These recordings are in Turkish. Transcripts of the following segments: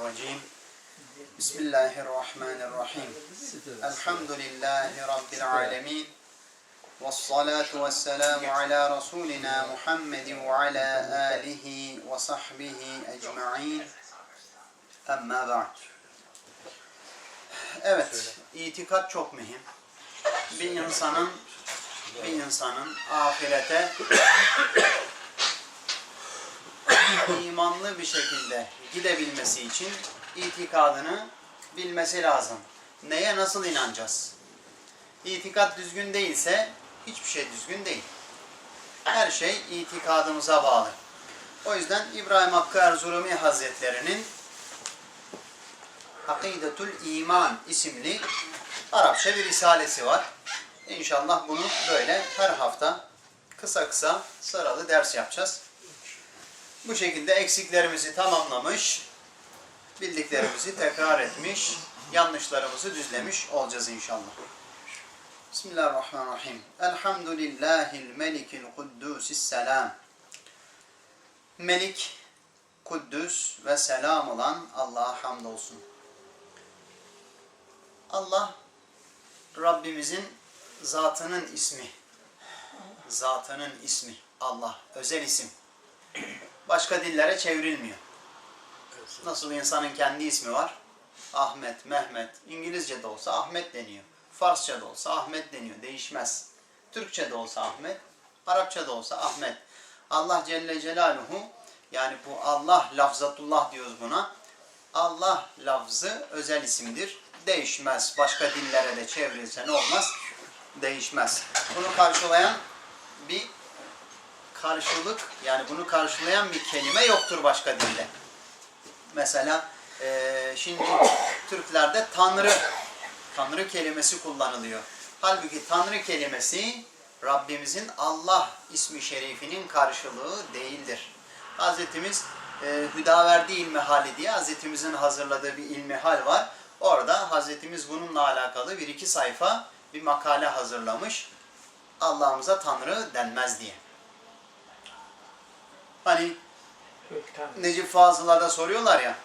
الرجيم بسم الله الرحمن الرحيم الحمد لله رب العالمين والصلاة والسلام على رسولنا محمد وعلى آله وصحبه أجمعين أما بعد Evet, itikat çok mühim. Bir insanın bir insanın ahirete imanlı bir şekilde gidebilmesi için itikadını bilmesi lazım. Neye nasıl inanacağız? İtikat düzgün değilse hiçbir şey düzgün değil. Her şey itikadımıza bağlı. O yüzden İbrahim Hakkı Erzurumi Hazretleri'nin Akidetul İman isimli Arapça bir risalesi var. İnşallah bunu böyle her hafta kısa kısa sıralı ders yapacağız. Bu şekilde eksiklerimizi tamamlamış, bildiklerimizi tekrar etmiş, yanlışlarımızı düzlemiş olacağız inşallah. Bismillahirrahmanirrahim. Elhamdülillahil melikil kuddusis selam. Melik, kuddüs ve selam olan Allah'a hamdolsun. Allah, Rabbimizin zatının ismi. Zatının ismi. Allah, özel isim başka dillere çevrilmiyor. Nasıl insanın kendi ismi var? Ahmet, Mehmet. İngilizce de olsa Ahmet deniyor. Farsça da olsa Ahmet deniyor. Değişmez. Türkçe de olsa Ahmet. Arapça da olsa Ahmet. Allah Celle Celaluhu yani bu Allah lafzatullah diyoruz buna. Allah lafzı özel isimdir. Değişmez. Başka dillere de çevrilse ne olmaz? Değişmez. Bunu karşılayan bir karşılık yani bunu karşılayan bir kelime yoktur başka dilde. Mesela eee, şimdi Türklerde Tanrı, Tanrı kelimesi kullanılıyor. Halbuki Tanrı kelimesi Rabbimizin Allah ismi şerifinin karşılığı değildir. Hazretimiz e, Hüdaverdi İlmihali diye Hazretimizin hazırladığı bir ilmihal var. Orada Hazretimiz bununla alakalı bir iki sayfa bir makale hazırlamış. Allah'ımıza Tanrı denmez diye. Hani Necip Fazıl'a da soruyorlar ya.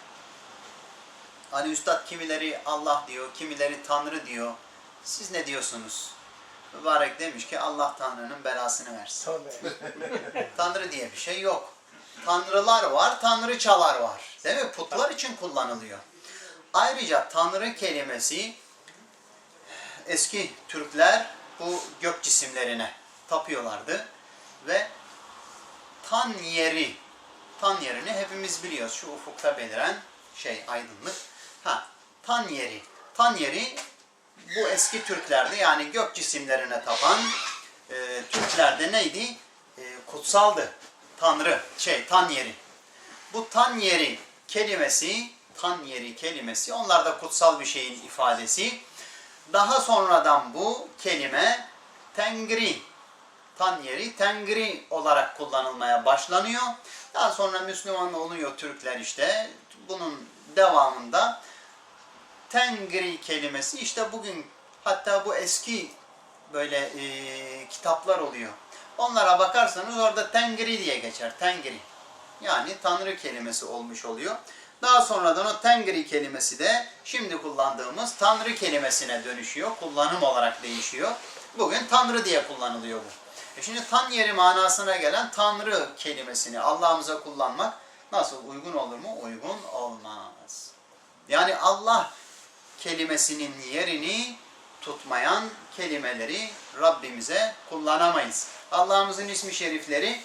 Hani üstad kimileri Allah diyor, kimileri Tanrı diyor. Siz ne diyorsunuz? Mübarek demiş ki Allah Tanrı'nın belasını versin. Tanrı diye bir şey yok. Tanrılar var, tanrıçalar var. Değil mi? Putlar için kullanılıyor. Ayrıca Tanrı kelimesi eski Türkler bu gök cisimlerine tapıyorlardı ve tan yeri, tan yerini hepimiz biliyoruz. Şu ufukta beliren şey aydınlık. Ha, tan yeri. Tan yeri bu eski Türklerde yani gök cisimlerine tapan e, Türklerde neydi? E, kutsaldı. Tanrı, şey tan yeri. Bu tan yeri kelimesi, tan yeri kelimesi onlarda kutsal bir şeyin ifadesi. Daha sonradan bu kelime Tengri tan yeri Tengri olarak kullanılmaya başlanıyor. Daha sonra Müslüman oluyor Türkler işte. Bunun devamında Tengri kelimesi işte bugün hatta bu eski böyle e, kitaplar oluyor. Onlara bakarsanız orada Tengri diye geçer. Tengri. Yani Tanrı kelimesi olmuş oluyor. Daha sonradan o Tengri kelimesi de şimdi kullandığımız Tanrı kelimesine dönüşüyor. Kullanım olarak değişiyor. Bugün Tanrı diye kullanılıyor bu. E şimdi tan yeri manasına gelen Tanrı kelimesini Allah'ımıza kullanmak nasıl uygun olur mu? Uygun olmaz. Yani Allah kelimesinin yerini tutmayan kelimeleri Rabbimize kullanamayız. Allah'ımızın ismi şerifleri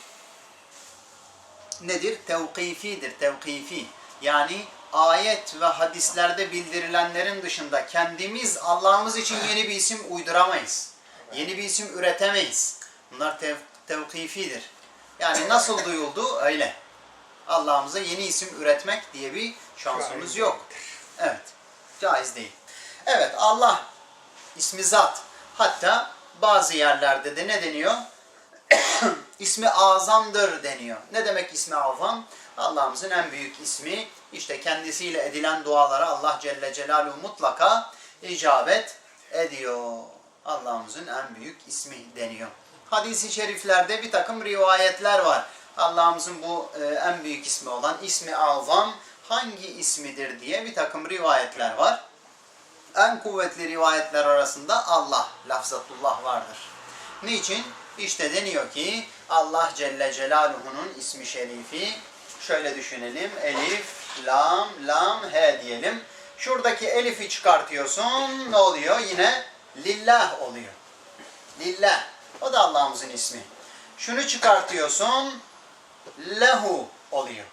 nedir? Tevkifidir, tevkifi. Yani ayet ve hadislerde bildirilenlerin dışında kendimiz Allah'ımız için yeni bir isim uyduramayız. Yeni bir isim üretemeyiz. Bunlar tev tevkifidir. Yani nasıl duyuldu öyle. Allah'ımıza yeni isim üretmek diye bir şansımız yok. Evet. Caiz değil. Evet Allah ismi zat. Hatta bazı yerlerde de ne deniyor? ismi azamdır deniyor. Ne demek ismi azam? Allah'ımızın en büyük ismi. İşte kendisiyle edilen dualara Allah Celle Celaluhu mutlaka icabet ediyor. Allah'ımızın en büyük ismi deniyor. Hadis-i şeriflerde bir takım rivayetler var. Allah'ımızın bu e, en büyük ismi olan ismi azam hangi ismidir diye bir takım rivayetler var. En kuvvetli rivayetler arasında Allah, lafzatullah vardır. Niçin? İşte deniyor ki Allah Celle Celaluhu'nun ismi şerifi şöyle düşünelim. Elif, lam, lam, he diyelim. Şuradaki elifi çıkartıyorsun. Ne oluyor? Yine lillah oluyor. Lillah. O da Allah'ımızın ismi. Şunu çıkartıyorsun. Lehu oluyor.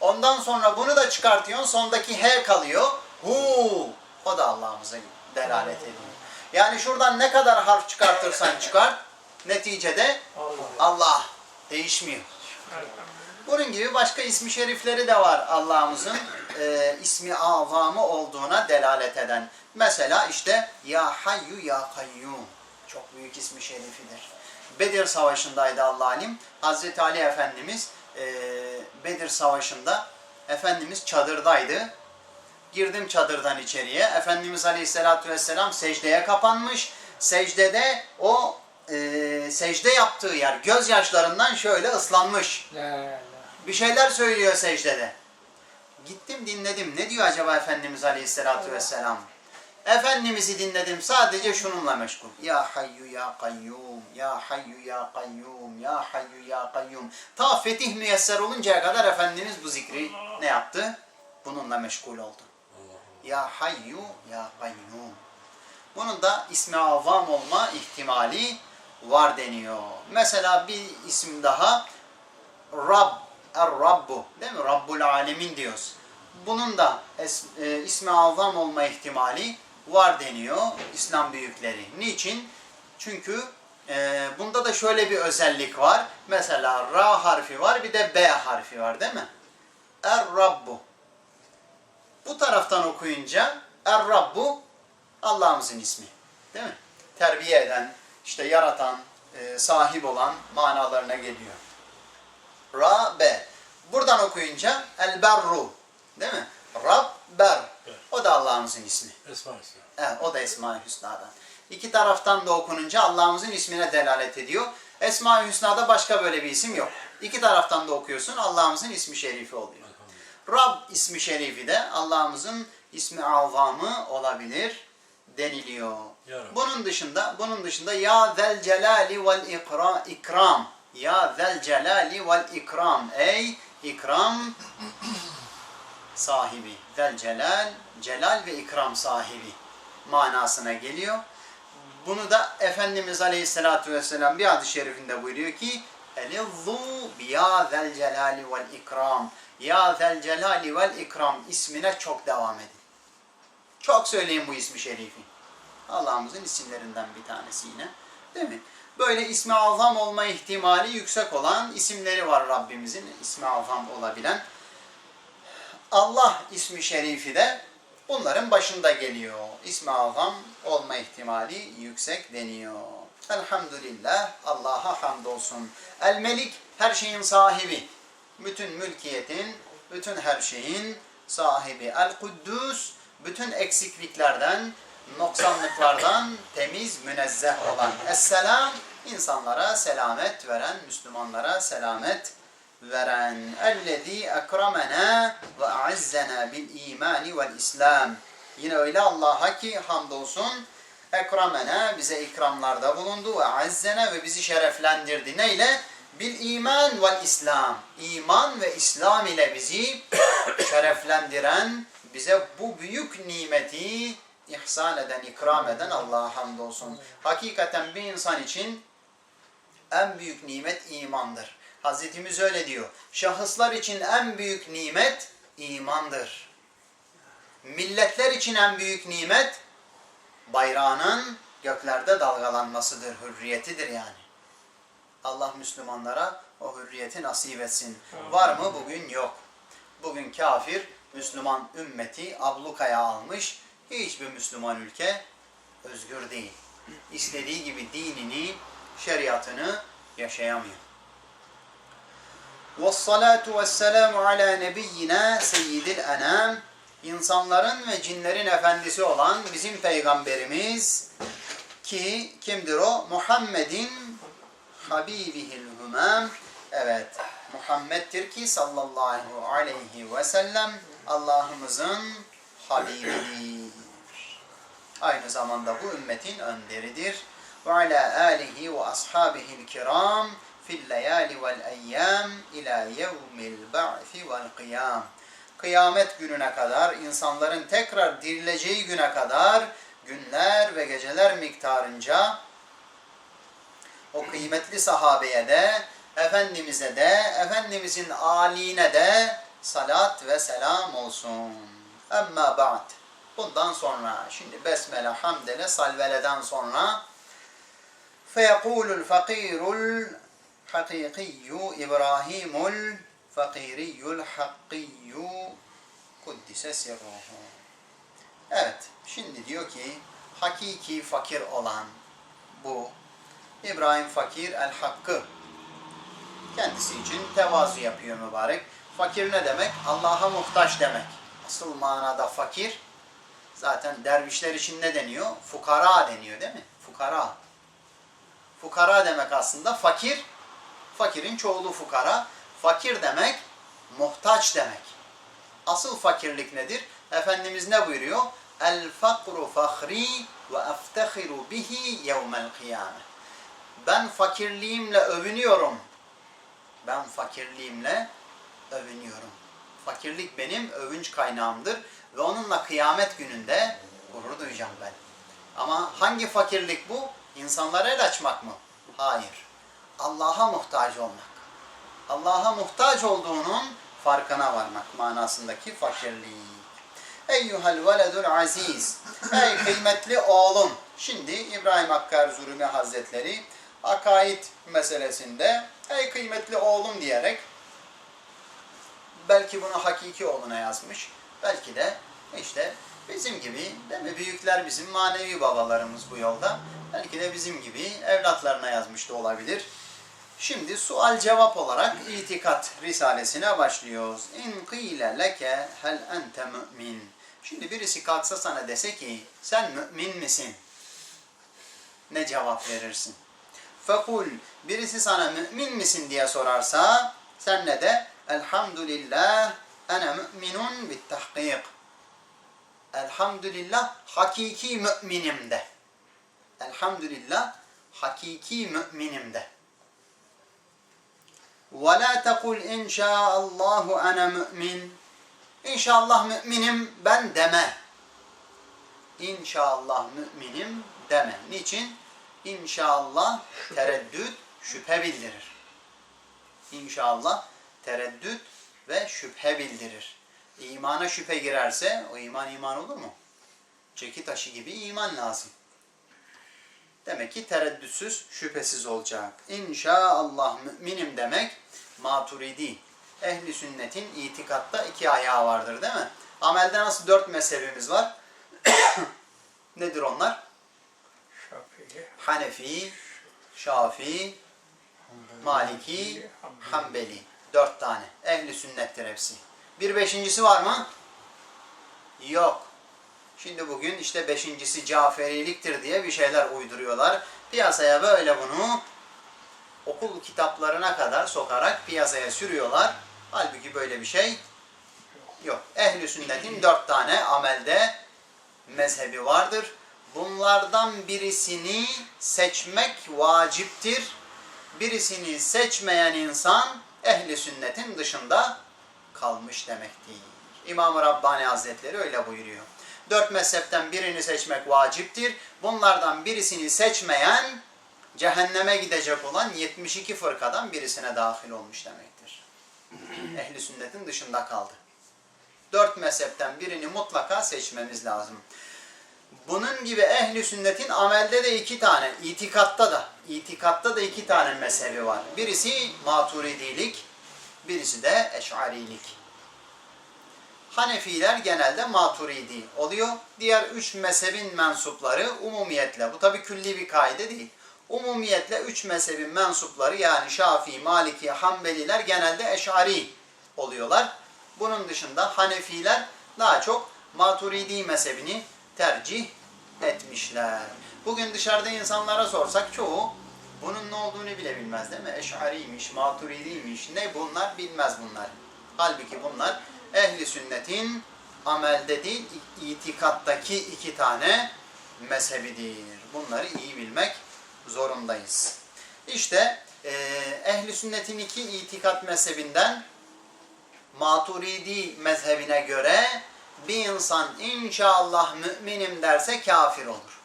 Ondan sonra bunu da çıkartıyorsun. Sondaki he kalıyor. Hu. O da Allah'ımıza delalet ediyor. Yani şuradan ne kadar harf çıkartırsan çıkart. Neticede Allah. Değişmiyor. Bunun gibi başka ismi şerifleri de var Allah'ımızın e, ismi azamı olduğuna delalet eden. Mesela işte Ya Hayyu Ya Kayyum. Çok büyük ismi şerifidir. Bedir Savaşı'ndaydı Allah alim. Hazreti Ali Efendimiz e, Bedir Savaşı'nda Efendimiz çadırdaydı. Girdim çadırdan içeriye. Efendimiz Aleyhisselatü Vesselam secdeye kapanmış. Secdede o e, secde yaptığı yer gözyaşlarından şöyle ıslanmış. La la. Bir şeyler söylüyor secdede. Gittim dinledim. Ne diyor acaba Efendimiz Aleyhisselatü Vesselam? Efendimiz'i dinledim sadece şununla meşgul. Ya hayyu ya kayyum, ya hayyu ya kayyum, ya hayyu ya kayyum. Ta fetih müyesser oluncaya kadar Efendimiz bu zikri ne yaptı? Bununla meşgul oldu. Ya hayyu ya kayyum. Bunun da ismi avam olma ihtimali var deniyor. Mesela bir isim daha Rab, Er-Rabbu değil mi? Rabbul Alemin diyoruz. Bunun da es, e, ismi azam olma ihtimali var deniyor İslam büyükleri. Niçin? Çünkü e, bunda da şöyle bir özellik var. Mesela Ra harfi var bir de B harfi var değil mi? Er-Rabbu. Bu taraftan okuyunca Er-Rabbu Allah'ımızın ismi. Değil mi? Terbiye eden, işte yaratan, e, sahip olan manalarına geliyor. Ra, be. Buradan okuyunca El Berru. Değil mi? Rab, Ber. O da Allah'ımızın ismi. Esma İslam. Evet, o da Esma-i Hüsna'dan. İki taraftan da okununca Allah'ımızın ismine delalet ediyor. Esma-i Hüsna'da başka böyle bir isim yok. İki taraftan da okuyorsun Allah'ımızın ismi şerifi oluyor. Rab ismi şerifi de Allah'ımızın ismi azamı olabilir deniliyor. Bunun dışında bunun dışında ya zel celali vel ikra, ikram. Ya zel celali vel ikram. Ey ikram sahibi. Zel celal, celal ve ikram sahibi manasına geliyor. Bunu da Efendimiz Aleyhisselatü Vesselam bir hadis-i şerifinde buyuruyor ki Elizzu biya zel celali vel ikram. Ya zel celali vel ikram ismine çok devam edin. Çok söyleyin bu ismi şerifi. Allah'ımızın isimlerinden bir tanesi yine. Değil mi? Böyle ismi azam olma ihtimali yüksek olan isimleri var Rabbimizin. ismi azam olabilen. Allah ismi şerifi de bunların başında geliyor. İsmi azam olma ihtimali yüksek deniyor. Elhamdülillah, Allah'a hamdolsun. El Melik, her şeyin sahibi. Bütün mülkiyetin, bütün her şeyin sahibi. El Kuddus, bütün eksikliklerden, noksanlıklardan temiz, münezzeh olan. Esselam, insanlara selamet veren, Müslümanlara selamet veren. Ellezî ekramena ve azzena bil imani vel islam. Yine öyle Allah'a ki hamdolsun ekramena bize ikramlarda bulundu ve azzena ve bizi şereflendirdi. Neyle? Bil iman vel islam. İman ve İslam ile bizi şereflendiren, bize bu büyük nimeti ihsan eden, ikram eden Allah'a hamdolsun. Hakikaten bir insan için en büyük nimet imandır. Hazretimiz öyle diyor. Şahıslar için en büyük nimet imandır. Milletler için en büyük nimet bayrağının göklerde dalgalanmasıdır, hürriyetidir yani. Allah Müslümanlara o hürriyeti nasip etsin. Var mı? Bugün yok. Bugün kafir, Müslüman ümmeti ablukaya almış. Hiçbir Müslüman ülke özgür değil. İstediği gibi dinini, şeriatını yaşayamıyor. وَالصَّلَاةُ وَالسَّلَامُ عَلَى نَبِيِّنَا سَيِّدِ الْاَنَامِ İnsanların ve cinlerin efendisi olan bizim peygamberimiz ki kimdir o? Muhammedin Habibihil Humam Evet, Muhammed'dir ki sallallahu aleyhi ve sellem Allah'ımızın Habibidir. Aynı zamanda bu ümmetin önderidir. Ve ala alihi ve ashabihi'l kiram fil leyali vel eyyam ila yevmil ba'thi vel kıyam. Kıyamet gününe kadar, insanların tekrar dirileceği güne kadar günler ve geceler miktarınca o kıymetli sahabeye de, Efendimiz'e de, Efendimiz'in aline de salat ve selam olsun. Emma ba'd. Bundan sonra, şimdi besmele, hamdele, salveleden sonra فَيَقُولُ الْفَقِيرُ Hakikiyyu İbrahimul fakiriyul hakkiyyu kuddise sirruhu. Evet, şimdi diyor ki hakiki fakir olan bu İbrahim Fakir el Hakkı kendisi için tevazu yapıyor mübarek. Fakir ne demek? Allah'a muhtaç demek. Asıl manada fakir zaten dervişler için ne deniyor? Fukara deniyor değil mi? Fukara. Fukara demek aslında fakir Fakirin çoğulu fukara. Fakir demek muhtaç demek. Asıl fakirlik nedir? Efendimiz ne buyuruyor? El fakru fahri ve eftehiru bihi yevmel kıyame. Ben fakirliğimle övünüyorum. Ben fakirliğimle övünüyorum. Fakirlik benim övünç kaynağımdır ve onunla kıyamet gününde gurur duyacağım ben. Ama hangi fakirlik bu? İnsanlara el açmak mı? Hayır. Allah'a muhtaç olmak. Allah'a muhtaç olduğunun farkına varmak manasındaki fakirlik. Eyyuhel veledul aziz. Ey kıymetli oğlum. Şimdi İbrahim Hakkar Zurumi Hazretleri akaid meselesinde ey kıymetli oğlum diyerek belki bunu hakiki oğluna yazmış. Belki de işte bizim gibi değil mi? Büyükler bizim manevi babalarımız bu yolda. Belki de bizim gibi evlatlarına yazmış da olabilir. Şimdi sual cevap olarak itikat risalesine başlıyoruz. İn qile leke hel ente mümin. Şimdi birisi kalksa sana dese ki sen mümin misin? Ne cevap verirsin? Fekul birisi sana mümin misin diye sorarsa sen ne de elhamdülillah ene müminun bit tahkik. Elhamdülillah hakiki müminim de. Elhamdülillah hakiki müminim de. وَلَا تَقُلْ اِنْ شَاءَ اللّٰهُ اَنَا مُؤْمِنٌ İnşallah müminim ben deme. İnşallah müminim deme. Niçin? İnşallah tereddüt, şüphe bildirir. İnşallah tereddüt ve şüphe bildirir. İmana şüphe girerse o iman iman olur mu? Çeki taşı gibi iman lazım. Demek ki tereddütsüz, şüphesiz olacak. İnşaallah müminim demek maturidi. Ehli sünnetin itikatta iki ayağı vardır değil mi? Amelde nasıl dört mezhebimiz var? Nedir onlar? Şafii, Hanefi, Şafii, Maliki. Hanbeli. Dört tane. Ehli sünnettir hepsi. Bir beşincisi var mı? Yok. Şimdi bugün işte beşincisi Caferiliktir diye bir şeyler uyduruyorlar. Piyasaya böyle bunu okul kitaplarına kadar sokarak piyasaya sürüyorlar. Halbuki böyle bir şey yok. Ehli sünnetin dört tane amelde mezhebi vardır. Bunlardan birisini seçmek vaciptir. Birisini seçmeyen insan ehli sünnetin dışında kalmış demektir. İmam-ı Rabbani Hazretleri öyle buyuruyor. Dört mezhepten birini seçmek vaciptir. Bunlardan birisini seçmeyen cehenneme gidecek olan 72 fırkadan birisine dahil olmuş demektir. Ehli sünnetin dışında kaldı. Dört mezhepten birini mutlaka seçmemiz lazım. Bunun gibi ehli sünnetin amelde de iki tane, itikatta da, itikatta da iki tane mezhebi var. Birisi maturidilik, birisi de eşarilik. Hanefiler genelde maturidi oluyor. Diğer üç mezhebin mensupları umumiyetle, bu tabi külli bir kaide değil. Umumiyetle üç mezhebin mensupları yani Şafii, Maliki, Hanbeliler genelde eşari oluyorlar. Bunun dışında Hanefiler daha çok maturidi mezhebini tercih etmişler. Bugün dışarıda insanlara sorsak çoğu bunun ne olduğunu bile bilmez değil mi? Eş'ariymiş, maturidiymiş, ne bunlar bilmez bunlar. Halbuki bunlar ehli sünnetin amelde değil itikattaki iki tane mezhebidir. Bunları iyi bilmek zorundayız. İşte e, ehli sünnetin iki itikat mezhebinden Maturidi mezhebine göre bir insan inşallah müminim derse kafir olur.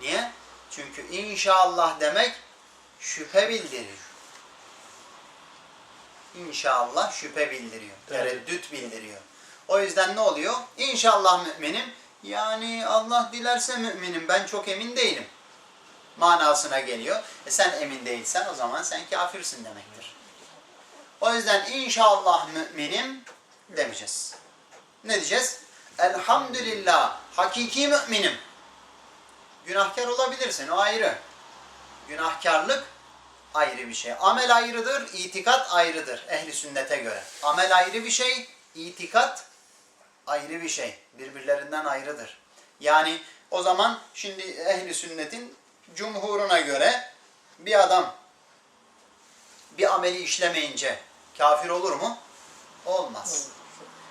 Niye? Çünkü inşallah demek şüphe bildirir. İnşallah şüphe bildiriyor. Tereddüt bildiriyor. O yüzden ne oluyor? İnşallah müminim. Yani Allah dilerse müminim. Ben çok emin değilim. Manasına geliyor. E sen emin değilsen o zaman sen kafirsin demektir. O yüzden inşallah müminim demeyeceğiz. Ne diyeceğiz? Elhamdülillah hakiki müminim. Günahkar olabilirsin o ayrı. Günahkarlık ayrı bir şey. Amel ayrıdır, itikat ayrıdır ehli sünnete göre. Amel ayrı bir şey, itikat ayrı bir şey. Birbirlerinden ayrıdır. Yani o zaman şimdi ehli sünnetin cumhuruna göre bir adam bir ameli işlemeyince kafir olur mu? Olmaz.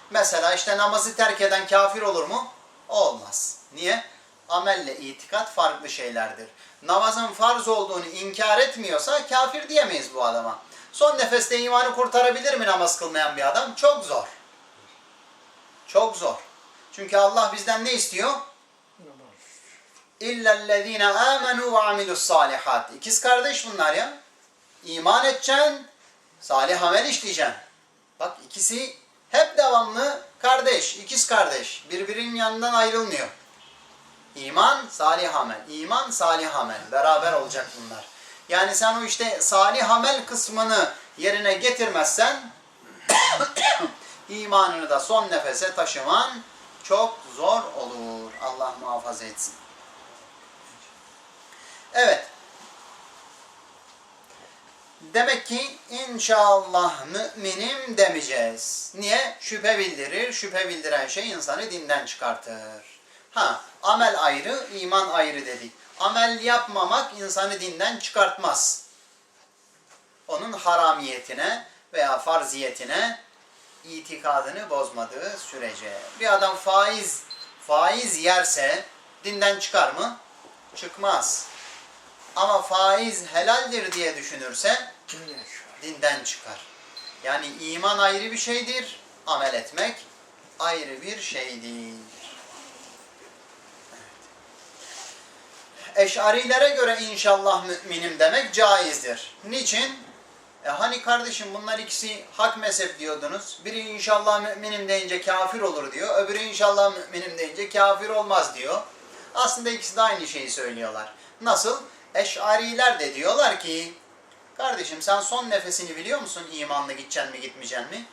Mesela işte namazı terk eden kafir olur mu? Olmaz. Niye? Amelle itikat farklı şeylerdir. Namazın farz olduğunu inkar etmiyorsa kafir diyemeyiz bu adama. Son nefeste imanı kurtarabilir mi namaz kılmayan bir adam? Çok zor. Çok zor. Çünkü Allah bizden ne istiyor? İllellezine amenu ve amilus salihat. İkiz kardeş bunlar ya. İman edeceksin, salih amel işleyeceksin. Bak ikisi hep devamlı kardeş, ikiz kardeş. Birbirinin yanından ayrılmıyor. İman, salih amel. İman, salih amel. Beraber olacak bunlar. Yani sen o işte salih amel kısmını yerine getirmezsen imanını da son nefese taşıman çok zor olur. Allah muhafaza etsin. Evet. Demek ki inşallah müminim demeyeceğiz. Niye? Şüphe bildirir. Şüphe bildiren şey insanı dinden çıkartır. Ha, amel ayrı, iman ayrı dedik. Amel yapmamak insanı dinden çıkartmaz. Onun haramiyetine veya farziyetine itikadını bozmadığı sürece. Bir adam faiz faiz yerse dinden çıkar mı? Çıkmaz. Ama faiz helaldir diye düşünürse dinden çıkar. Yani iman ayrı bir şeydir, amel etmek ayrı bir şeydir. Eş'arilere göre inşallah müminim demek caizdir. Niçin? E hani kardeşim bunlar ikisi hak mezhep diyordunuz. Biri inşallah müminim deyince kafir olur diyor. Öbürü inşallah müminim deyince kafir olmaz diyor. Aslında ikisi de aynı şeyi söylüyorlar. Nasıl? Eş'ariler de diyorlar ki kardeşim sen son nefesini biliyor musun imanla gideceksin mi gitmeyeceksin mi?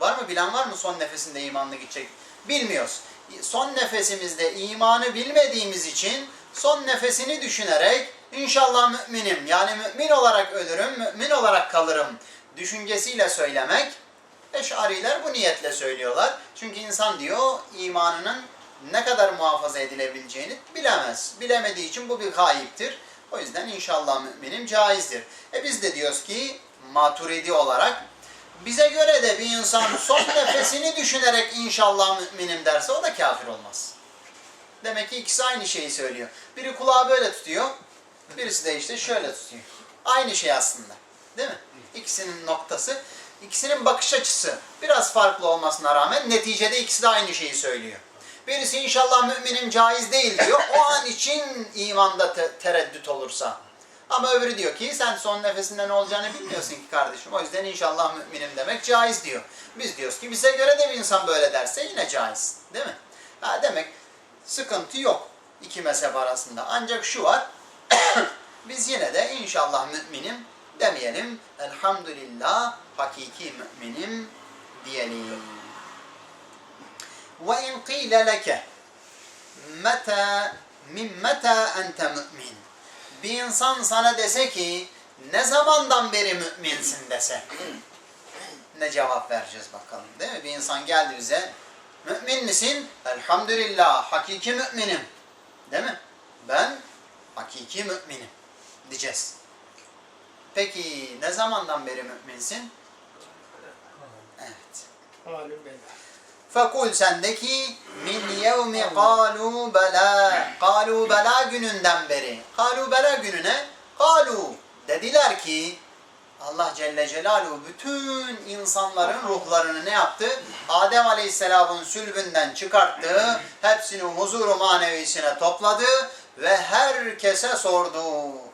Var mı bilen var mı son nefesinde imanla gidecek? Bilmiyoruz. Son nefesimizde imanı bilmediğimiz için son nefesini düşünerek inşallah müminim yani mümin olarak ölürüm, mümin olarak kalırım düşüncesiyle söylemek Eş'ariler bu niyetle söylüyorlar. Çünkü insan diyor imanının ne kadar muhafaza edilebileceğini bilemez. Bilemediği için bu bir gayiptir. O yüzden inşallah müminim caizdir. E biz de diyoruz ki maturidi olarak bize göre de bir insan son nefesini düşünerek inşallah müminim derse o da kafir olmaz. Demek ki ikisi aynı şeyi söylüyor. Biri kulağı böyle tutuyor, birisi de işte şöyle tutuyor. Aynı şey aslında. Değil mi? İkisinin noktası, ikisinin bakış açısı biraz farklı olmasına rağmen neticede ikisi de aynı şeyi söylüyor. Birisi inşallah müminim caiz değil diyor. O an için imanda te- tereddüt olursa. Ama öbürü diyor ki sen son nefesinde ne olacağını bilmiyorsun ki kardeşim. O yüzden inşallah müminim demek caiz diyor. Biz diyoruz ki bize göre de bir insan böyle derse yine caiz. Değil mi? Ha, demek sıkıntı yok iki mezhep arasında. Ancak şu var, biz yine de inşallah müminim demeyelim. Elhamdülillah hakiki müminim diyelim. Ve in qile leke meta min meta ente mümin. Bir insan sana dese ki ne zamandan beri müminsin dese. ne cevap vereceğiz bakalım değil mi? Bir insan geldi bize mümin misin? Elhamdülillah hakiki müminim. Değil mi? Ben hakiki müminim diyeceğiz. Peki ne zamandan beri müminsin? Evet. Fekul sendeki min yevmi kalu bela. Kalu bela gününden beri. Kalu bela gününe kalu dediler ki Allah Celle Celaluhu bütün insanların ruhlarını ne yaptı? Adem Aleyhisselam'ın sülbünden çıkarttı. Hepsini huzuru manevisine topladı ve herkese sordu.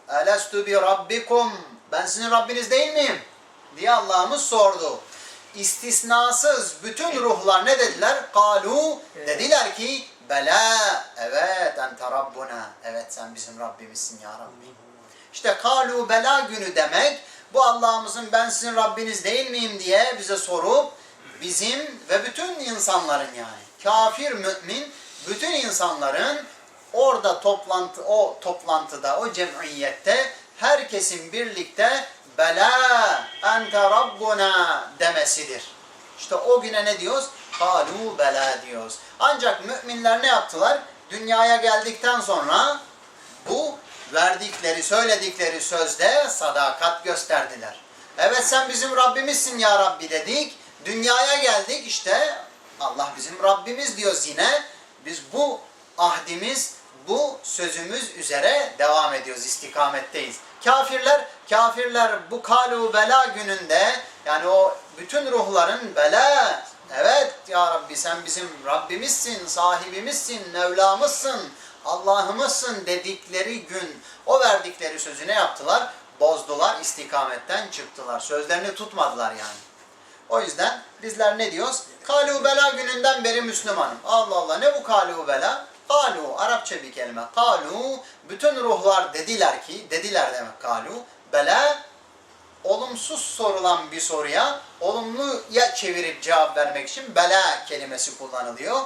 Elestu bi rabbikum. Ben sizin Rabbiniz değil miyim? diye Allah'ımız sordu. İstisnasız bütün ruhlar ne dediler? Kalu dediler ki bela evet ente rabbuna. Evet sen bizim Rabbimizsin ya Rabbi. İşte kalu bela günü demek bu Allah'ımızın ben sizin Rabbiniz değil miyim diye bize sorup bizim ve bütün insanların yani kafir mümin bütün insanların orada toplantı o toplantıda o cemiyette herkesin birlikte bela ente rabbuna demesidir. İşte o güne ne diyoruz? Kalu bela diyoruz. Ancak müminler ne yaptılar? Dünyaya geldikten sonra bu verdikleri, söyledikleri sözde sadakat gösterdiler. Evet sen bizim Rabbimizsin ya Rabbi dedik. Dünyaya geldik işte Allah bizim Rabbimiz diyoruz yine. Biz bu ahdimiz, bu sözümüz üzere devam ediyoruz, istikametteyiz. Kafirler, kafirler bu kalu bela gününde yani o bütün ruhların bela evet ya Rabbi sen bizim Rabbimizsin, sahibimizsin, Mevlamızsın, Allah'ımızsın dedikleri gün o verdikleri sözü ne yaptılar? Bozdular, istikametten çıktılar. Sözlerini tutmadılar yani. O yüzden bizler ne diyoruz? Kalu bela gününden beri Müslümanım. Allah Allah ne bu kalu bela? Kalu Arapça bir kelime. Kalu bütün ruhlar dediler ki, dediler demek kalu. Bela olumsuz sorulan bir soruya olumluya çevirip cevap vermek için bela kelimesi kullanılıyor.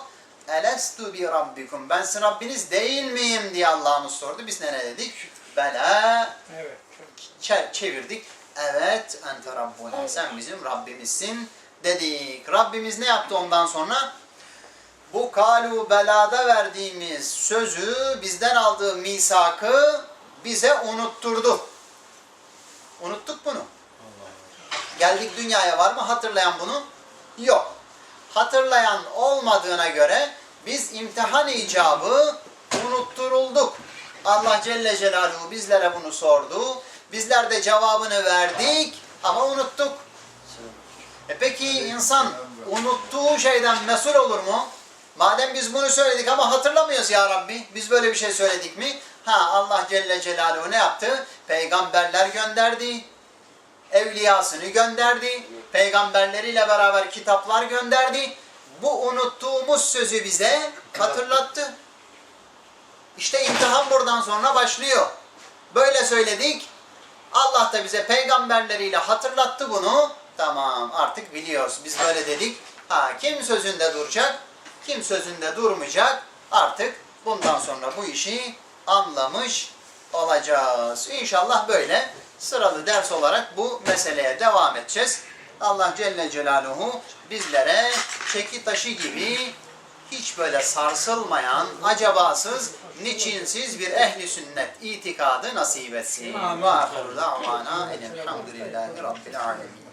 Elestu bi rabbikum. Ben sizin Rabbiniz değil miyim diye Allah'ımız sordu. Biz ne, dedik? Bela Evet. çe- çevirdik. Evet ente rabbuna. Sen bizim Rabbimizsin dedik. Rabbimiz ne yaptı ondan sonra? Bu kalu belada verdiğimiz sözü bizden aldığı misakı bize unutturdu. Unuttuk bunu. Geldik dünyaya var mı hatırlayan bunu? Yok. Hatırlayan olmadığına göre biz imtihan icabı unutturulduk. Allah Celle Celaluhu bizlere bunu sordu. Bizler de cevabını verdik ama unuttuk. E peki insan unuttuğu şeyden mesul olur mu? Madem biz bunu söyledik ama hatırlamıyoruz ya Rabbi. Biz böyle bir şey söyledik mi? Ha Allah Celle Celaluhu ne yaptı? Peygamberler gönderdi. Evliyasını gönderdi. Peygamberleriyle beraber kitaplar gönderdi. Bu unuttuğumuz sözü bize hatırlattı. İşte imtihan buradan sonra başlıyor. Böyle söyledik. Allah da bize peygamberleriyle hatırlattı bunu. Tamam artık biliyoruz. Biz böyle dedik. Ha kim sözünde duracak? Kim sözünde durmayacak? Artık bundan sonra bu işi anlamış olacağız. İnşallah böyle sıralı ders olarak bu meseleye devam edeceğiz. Allah Celle Celaluhu bizlere çeki taşı gibi hiç böyle sarsılmayan, acabasız, niçinsiz bir ehli sünnet itikadı nasip etsin. Ve ahiru da'vana elhamdülillahi rabbil alemin.